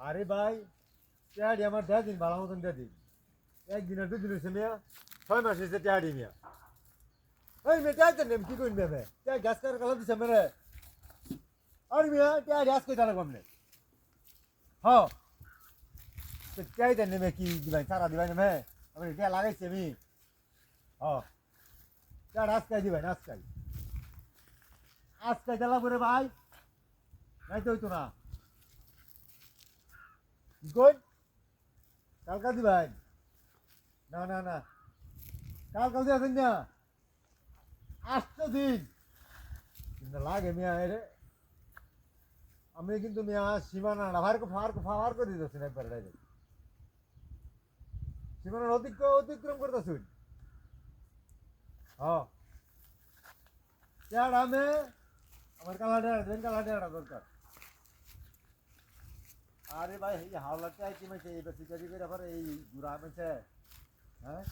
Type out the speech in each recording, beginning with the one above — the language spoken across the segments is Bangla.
আরে ভাই, টেহাডি আমার দেড় দিন ভালো মতন দিয়ে দিন। একদিন আর দুদিন হয়েছে মেয়া, ছয় মাস হয়েছে টেহাডি মেয়া। ওই মেয়ে টেহাতে নেম কি করবি মেয়ে টেহা গ্যাস কার কালা দিছে মেরে। আর মেয়া, টেহাডি আজকে তারা কমনে হ। তো টেহাইতে নেমে কি দিবাই সারা দিবাই নেমে আমি টেহা লাগাইছি আমি। হ। টেহাডি আজকে দিবাই আজকে আজকে দিলা করে ভাই। নাই তো হইতো না। গুড কালকা দিবাই না না না। কাল কাল দিয়ে আসেন না। আসতো দিন। কিন্তু লাগে মিয়া, এরে। আমি কিন্তু মিয়া সীমানা ভার ফার ফার করে দিতেছেন একবার ডাইরেক্ট সীমানার অতিক্র, অতিক্রম করতেছুন। হ্যাঁ আমার কালা ডেড়া দেন কালা ডেড়া দরকার। আরে ভাই, এই হাওলাটা কি মাইছে? এই বেশি করি আবার এই গুড়া মেছে হ্যাঁ?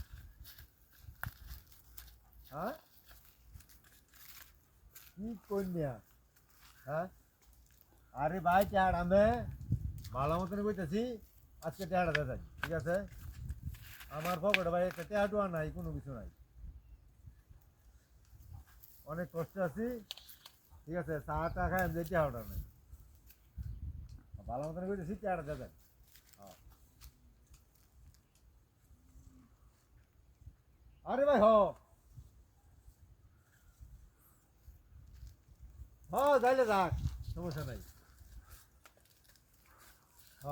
হ্যাঁ? কি কন্যা হ্যাঁ? আরে ভাই চার আমি। ভালো মতন কইতেছি, আজকে টেহাটা দেয় ঠিক আছে? আমার পকেটে ভাই, একটা টেহাটুয়া নাই, কোনো কিছু নাই। অনেক কষ্ট আছি, ঠিক আছে? চা টা খাই, আমি টেহাটা নাই ভালো মতন কইতেছি টেহাটা দেয় আরে ভাই হ হ যাইলে যাক সমস্যা নাই। হ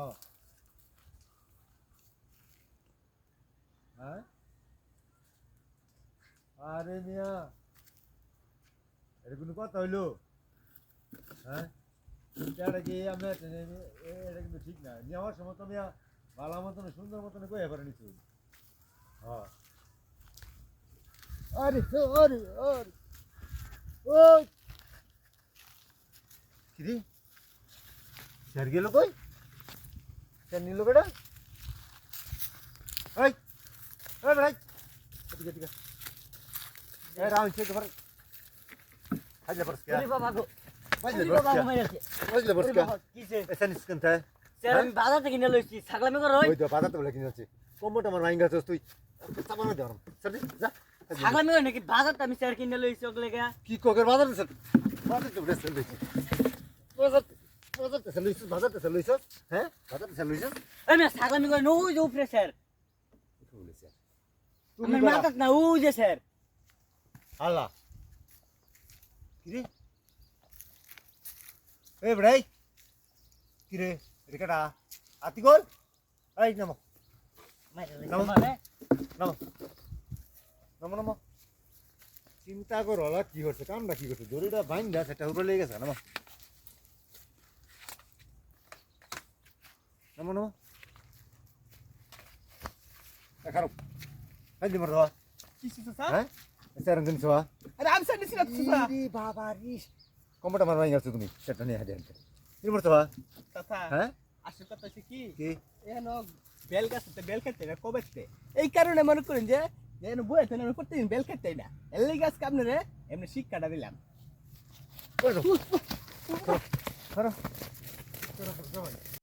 হ্যাঁ? আরে মিয়া এটা কোনো কথা হইল? হ্যাঁ? এটা কি আমরা এটা কিন্তু ঠিক না। নেওয়ার সময় তো মিয়া ভালো মতন, সুন্দর মতন কয়ে পারে নিচ্ছি হ্যাঁ। আরে আরে আরে। ওই। কিরে? স্যার গেল কই? স্যার নিল বেটা এই এই গো। হাজলে ওরে বাবা পরস্কা ঘুমাইছে হাজলে ওরে পরস্কা বাবা কিছে এসে নিস্কন তাই স্যার আমি বাজার থেকে নিয়ে লইছি ছাগলামি করো ওই। তো বাজার বলে কিনে আছে কম্বোটা আমার মাইঙ্গা তুই সাবানো দে আমার স্যার যা। ছাগলামি করো নাকি? বাজারটা আমি স্যার কিনে লইছি ওগুলো গা কি কোকের বাজার স্যার বাজার তো বেশ চলছে বাজার বাজার তো চলছে বাজার তো চলছে হ্যাঁ? বাজার তো চলছে আমি ছাগলামি করে ওই যে উপরে স্যার। তুমি মাথাত না যে স্যার। আল্লাহ। কিরে এ ভাই কিরে এটা কাটা আতি গোল এই নামো। নামো। নামো। নামো নামো। চিন্তা করো হলা কি করছে কামটা কি করছে? জরিটা বাইন দা সেটা উপরে লেগে গেছে নামো। নামো নামো। খারাপ এই দিমার দাও কিসি চাচা হ্যাঁ? স্যার দিন সোয়া আরে আমি সাইড দিছিলাম চাচা বাবা রিস। কম্পিউটার মারবা গেছো তুমি সেটা নিয়ে হাতে আনতে কি করছ হ্যাঁ? আসল কথা হচ্ছে কি? কি? এখানে বেল গাছ বেল খেতে না কবে এই কারণে মনে করেন যে যেন বইতে আমি প্রতিদিন বেল খেতে না। এলি গাছ আপনারে এমনি শিক্ষাটা দিলাম। ধরো ধরো